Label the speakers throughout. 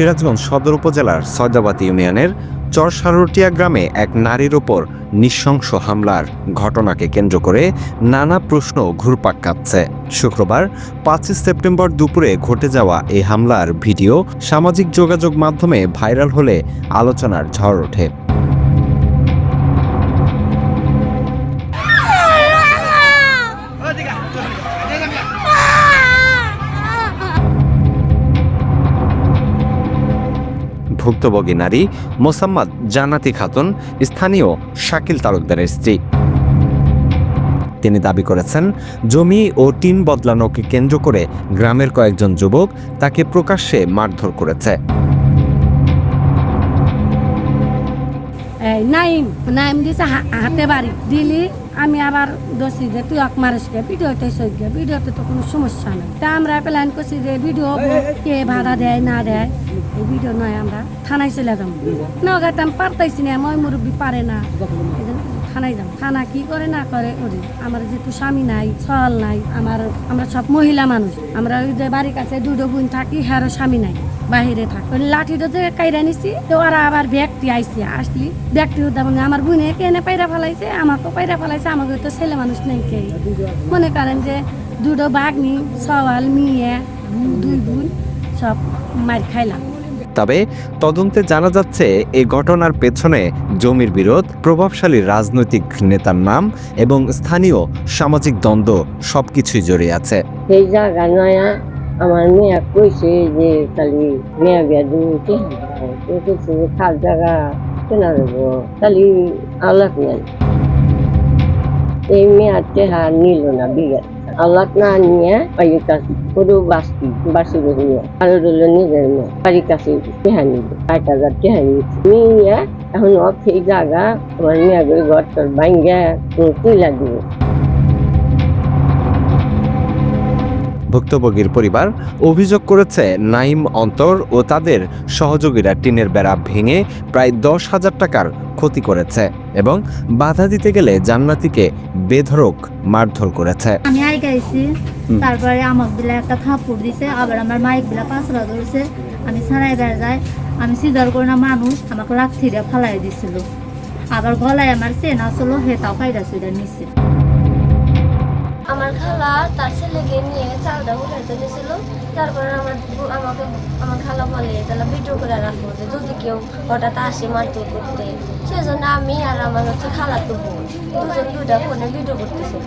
Speaker 1: সিরাজগঞ্জ সদর উপজেলার সয়দাবাদ ইউনিয়নের চরসারটিয়া গ্রামে এক নারীর ওপর নৃশংস হামলার ঘটনাকে কেন্দ্র করে নানা প্রশ্ন ঘুরপাক কাঁপছে শুক্রবার পাঁচই সেপ্টেম্বর দুপুরে ঘটে যাওয়া এই হামলার ভিডিও সামাজিক যোগাযোগ মাধ্যমে ভাইরাল হলে আলোচনার ঝড় ওঠে। ভুক্তভোগী নারী মোসাম্মদ জান্নাতি খাতুন, স্থানীয় শাকিল তালুকদারের স্ত্রী। তিনি দাবি করেছেন, জমি ও টিন বদলানোকে কেন্দ্র করে গ্রামের কয়েকজন যুবক তাকে প্রকাশ্যে মারধর করেছে।
Speaker 2: নাইম নাইম দিছে হাতে বাড়ি। দিলি আমি আবার দোষী যে তুই অক মারিসকে ভিডিওতে সইকে ভিডিওতে তো কোনো সমস্যা নেই। তা আমরা প্ল্যান করছি যে ভিডিও কে ভাড়া দেয় না দেয় এই ভিডিও নয় আমরা থানায় চলে যাব না গাইতাম পারতাইছি না মই মুরব্বী পারে না। এই জন্য থানায় যাব থানা কি করে না করে ওরে আমার যেহেতু স্বামী নাই সল নাই আমার আমরা সব মহিলা মানুষ। আমরা ওই যে বাড়ির কাছে দুটো বোন থাকি হ্যাঁ স্বামী নাই। বাহিরে থাক। লাঠিটা যে কাইরা নিছি তো ওরা আবার ব্যক্তি আইসি আসলি। ব্যক্তি হতে মানে আমার বোনে কেনে পায়রা ফেলাইছে? আমাকে পায়রা ফেলাইছে আমাকে তো ছেলে মানুষ নেই কে? মনে করেন যে দুটো বাঘনি সওয়াল মেয়ে দুই বোন সব মার খাইলাম।
Speaker 1: তবে তদন্তে জানা যাচ্ছে এই ঘটনার পেছনে জমির বিরোধ প্রভাবশালী রাজনৈতিক নেতার নাম এবং স্থানীয় সামাজিক দ্বন্দ্ব সবকিছুই জড়িয়ে আছে।
Speaker 3: সেই জায়গা নয়া আমার মেয়ে কইছে যে খালি মেয়ে বিয়া দিতে কইছে যে খাল জায়গা কেনা দেবো। খালি আল্লাহ নেন এই মেয়ে টেহা নিল না বিঘা আল্লাহ না নিয়ে বাড়ির কাছে, পুরো বাসি বাসি নিয়ে আর হলো নিজের মেয়ে, বাড়ির কাছে টেহা নিল ষাট হাজার টেহা নিয়েছে। নিয়ে এখন অফ সেই জায়গা, আমার মেয়ে ঘর তোর ভাঙ্গা তুইলা দিব
Speaker 1: ভুক্তভোগীর পরিবার অভিযোগ করেছে নাইম অন্তর ও তাদের সহযোগীরা টিনের বেড়া ভেঙে প্রায় দশ হাজার টাকার ক্ষতি করেছে এবং বাধা দিতে গেলে জান্নাতিকে বেধরক মারধর করেছে।
Speaker 4: আমি আই গাইছি তারপরে আমাক দিলে একটা থাপ্পড় দিছে আবার আমার মাইক দিলা পাঁচরা ধরছে। আমি ছাড়াই বেড়ে যাই আমি সিজার করে না মানুষ আমাকে দিয়ে ফালাই দিছিল। আবার গলায় আমার চেন আসলো হেতাও কাইরা সুইডা নিচ্ছে
Speaker 5: আমার খালা তার ছেলেকে নিয়ে চালটা উঠাইতে গেছিল। তারপরে আমার আমাকে আমার খালা বলে, তাহলে ভিডিও করে রাখব যে যদি কেউ হঠাৎ আসে মারধর করতে। সেজন্য আমি আর আমার হচ্ছে খালা তো বোন, দুজন দুটা ফোনে ভিডিও করতেছিল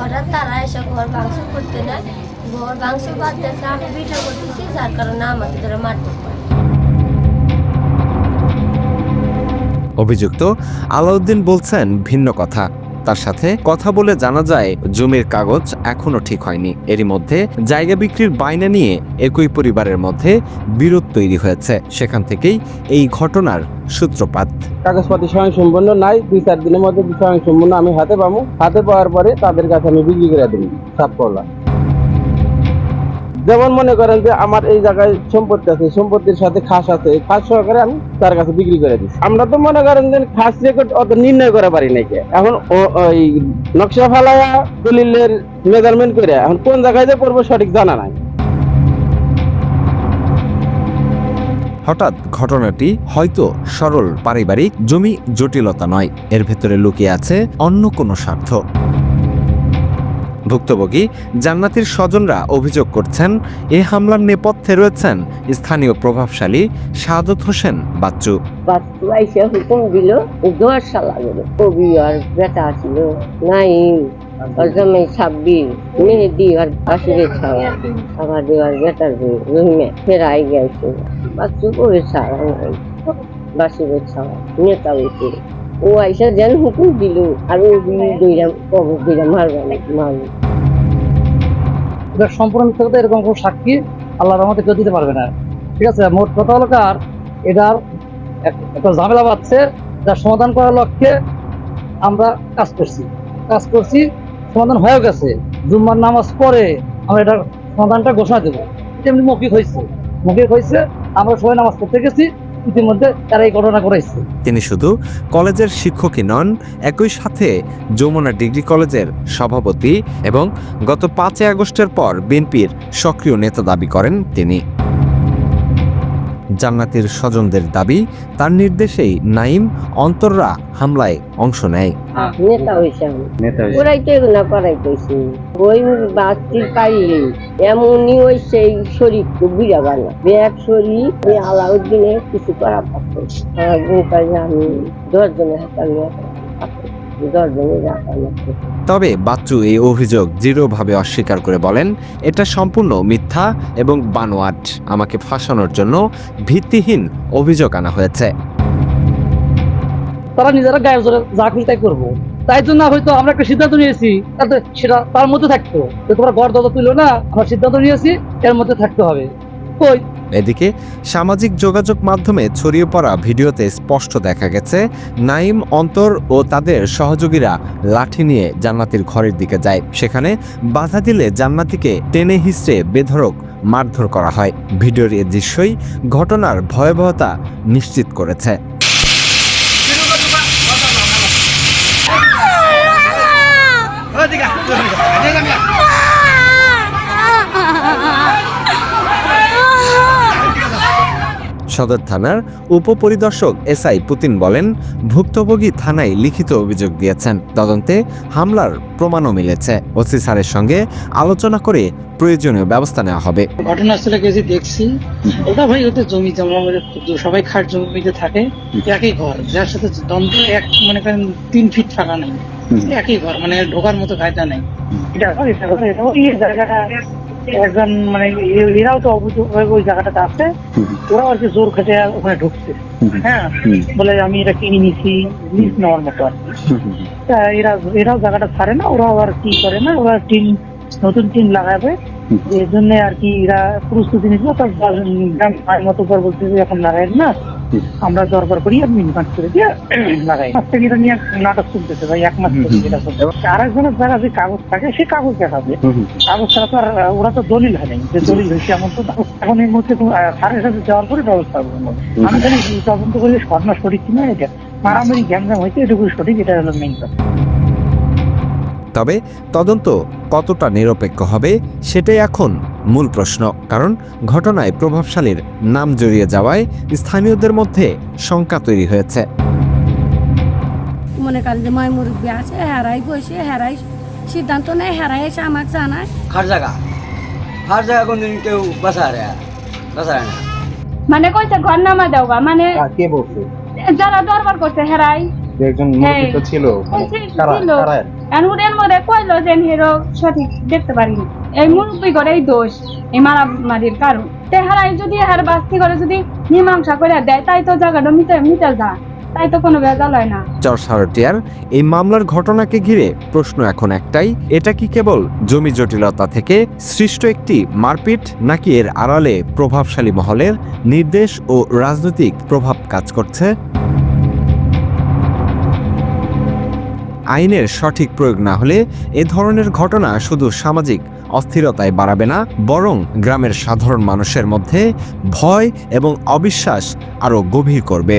Speaker 5: হঠাৎ তারা এসে ঘর ভাঙচুর করতে নেয় ঘর ভাঙচুর দেখে আমি ভিডিও করতেছি, যার কারণে আমাকে মারধর করে।
Speaker 1: অভিযুক্ত আলাউদ্দিন বলছেন ভিন্ন কথা। তার সাথে কথা বলে জানা যায়, জমির কাগজ এখনও ঠিক হয়নি। এরই মধ্যে জায়গা বিক্রির বায়না নিয়ে একই পরিবারের মধ্যে বিরোধ তৈরি হয়েছে। সেখান থেকেই এই ঘটনার সূত্রপাত।
Speaker 6: কাগজপাতি স্বয়ং সম্পূর্ণ নাই, দুই চার দিনের মধ্যে স্বয়ং সম্পূর্ণ আমি হাতে পাবো। হাতে পাওয়ার পরে তাদের কাছে আমি বিক্রি করে দিই সাত করলা যেমন মনে করেন যে আমার এই জায়গায় সম্পত্তি আছে, সম্পত্তির সাথে খাস আছে, খাস সহকারে আমি তার কাছে বিক্রি করে দিচ্ছি আমরা তো মনে করেন যে খাস রেকর্ড অত নির্ণয় করে পারি নাকি এখন ওই নকশা ফালায়া দলিলের মেজারমেন্ট করে এখন কোন জায়গায় যে পড়ব সঠিক জানা নাই।
Speaker 1: হঠাৎ ঘটনাটি হয়তো সরল পারিবারিক, জমি জটিলতা নয়, এর ভেতরে লুকিয়ে আছে অন্য কোনো স্বার্থ। ভুক্তভোগী জান্নাতির স্বজনরা অভিযোগ করছেন, এ হামলার নেপথ্যে রয়েছেন স্থানীয় প্রভাবশালী শাহাদত হোসেন বাচ্চু।
Speaker 3: বাচ্চু হুকুম দিল সাব্বির মেহেদি আর ছাওয়া বাচ্চু নাই ও আইসা যেন হুকুম দিল আর ও দইরা কবর দইরা মারবা
Speaker 7: সম্পূর্ণ কথা এরকম কোনো সাক্ষী আল্লাহর রহমতে কেউ দিতে পারবে না। ঠিক আছে মোট কথা হলো কার? এটার একটা ঝামেলা বাড়ছে যার সমাধান করার লক্ষ্যে আমরা কাজ করছি। কাজ করছি সমাধান হয়ে গেছে। জুম্মার নামাজ পরে আমরা এটার সমাধানটা ঘোষণা দেবো। তেমনি মৌখিক হয়েছে মৌখিক হয়েছে আমরা সবাই নামাজ পড়তে গেছি ইতিমধ্যে তারা এই ঘটনা করেছে।
Speaker 1: তিনি শুধু কলেজের শিক্ষকই নন, একই সাথে যমুনা ডিগ্রি কলেজের সভাপতি এবং গত পাঁচই আগস্টের পর বিএনপির সক্রিয় নেতা দাবি করেন তিনি। জান্নাতির স্বজনদের দাবি তার নির্দেশেই নাইম অন্তররা হামলায় অংশ নেয়।
Speaker 3: নেতা হয়েছে ওরাই তো এগুলো করাইতেছি ওই বাস্তির পাইলে এমনই ওই সেই শরীর তো বুঝা না ব্যাগ শরীর ওই আলাউদ্দিনে কিছু করা পারত আমি দশজনের হাতে আমি
Speaker 1: তবে বাচ্চু এই অভিযোগ দৃঢ়ভাবে অস্বীকার করে বলেন, এটা সম্পূর্ণ মিথ্যা এবং বানোয়াট। আমাকে ফাঁসানোর জন্য ভিত্তিহীন অভিযোগ আনা হয়েছে।
Speaker 7: তারা নিজেরা গায়ে জোরে যা খুশি তাই করব। তাই জন্য হয়তো আমরা একটা সিদ্ধান্ত নিয়েছি, তাতে সেটা তার মধ্যে থাকতো। তোমরা ঘর দরজা তুলো না, আমরা সিদ্ধান্ত নিয়েছি, এর মধ্যে থাকতে হবে। কই?
Speaker 1: এদিকে সামাজিক যোগাযোগ মাধ্যমে ছড়িয়ে পড়া ভিডিওতে স্পষ্ট দেখা গেছে, নাইম, অন্তর ও তাদের সহযোগীরা লাঠি নিয়ে জান্নাতির ঘরের দিকে যায়। সেখানে বাধা দিলে জান্নাতিকে টেনে হিসড়ে বেধরক মারধর করা হয়। ভিডিওর এ দৃশ্যই ঘটনার ভয়াবহতা নিশ্চিত করেছে। সদর থানার উপপরিদর্শক এসআই পুতিন বলেন ভুক্তভোগী থানায় লিখিত অভিযোগ দিয়েছেন তদন্তে হামলার প্রমাণও মিলেছে ওসি স্যারের সঙ্গে আলোচনা করে প্রয়োজনীয় ব্যবস্থা নেওয়া হবে
Speaker 8: ঘটনাস্থলে গেছি দেখছি ওটা ভাই ওদের জমি জমা আমাদের সবাই খাট জমিতে থাকে একই ঘর যার সাথে দ্বন্দ্ব এক মনে করেন তিন ফিট ফাঁকা নেই একই ঘর মানে ঢোকার মতো কায়দা নেই এটা এটা এটা ওই জায়গাটা একজন মানে এরাও তো অবুঝ- ওই- জায়গাটাতে আছে। ওরাও আর কি জোর খেটে ওখানে ঢুকছে। হ্যাঁ? বলে আমি এটা কিনে নিছি লিজ নেওয়ার মতো আর কি। তা এরা এরাও জায়গাটা ছাড়ে না ওরাও আর কি করে না ওরা টিন নতুন টিন লাগাবে। এর জন্য আর কি এরা প্রস্তুতি নিছিল তার মতো করে বলছে যে এখন লাগাই না। আমরা দরকার করি আর মিনমাট করে দিয়ে লাগাই। থেকে এটা নিয়ে নাটক শুনতেছে ভাই এক মাস এটা আর একজনের যারা যে কাগজ থাকে সে কাগজ দেখাবে। কাগজ ছাড়া তো আর ওরা তো দলিল হয় নাই যে দলিল হয়েছে এমন তো না। এখন এই মুহূর্তে সারের সাথে যাওয়ার পরে ব্যবস্থা করব আমি জানি তদন্ত করি স্বর্ণ সঠিক কিনা এটা। মারামারি জ্ঞান হয়েছে এটুকু সঠিক এটা হলো মেইন কথা।
Speaker 1: তবে তদন্ত কতটা নিরপেক্ষ হবে সেটাই এখন মূল প্রশ্ন। কারণ ঘটনায় প্রভাবশালীর নাম জড়িয়ে যাওয়ায় স্থানীয়দের মধ্যে শঙ্কা তৈরি হয়েছে।
Speaker 2: মনে করেন যে মায় মুরব্বী আছে হেরাই বসে হেরাই সিদ্ধান্ত হেরাই এসে জানায়।
Speaker 9: হার জায়গা। হার জায়গা কোনদিন কেউ বাসা হারে বাসা হারে
Speaker 10: মানে কইছে ঘর নামা মানে
Speaker 6: কে
Speaker 10: যারা দরবার করছে হেরাই।
Speaker 6: একজন মুরব্বী তো হ্যাঁ। ছিল মানে
Speaker 10: ছিল এর মধ্যে কইলো যে হেরো সঠিক দেখতে পারিনি। এই মুরব্বী করে এই দোষ, এই মারামারির কারণ। তে হারাই যদি হার বাস্তি করে, যদি মীমাংসা করে দেয়, তাই তো জায়গাটা মিটে মিটে যা তাই তো কোনো ভেজাল হয় না।
Speaker 1: চরসারটিয়ার এই মামলার ঘটনাকে ঘিরে প্রশ্ন এখন একটাই, এটা কি কেবল জমি জটিলতা থেকে সৃষ্ট একটি মারপিট, নাকি এর আড়ালে প্রভাবশালী মহলের নির্দেশ ও রাজনৈতিক প্রভাব কাজ করছে? আইনের সঠিক প্রয়োগ না হলে এ ধরনের ঘটনা শুধু সামাজিক অস্থিরতায় বাড়াবে না, বরং গ্রামের সাধারণ মানুষের মধ্যে ভয় এবং অবিশ্বাস আরও গভীর করবে।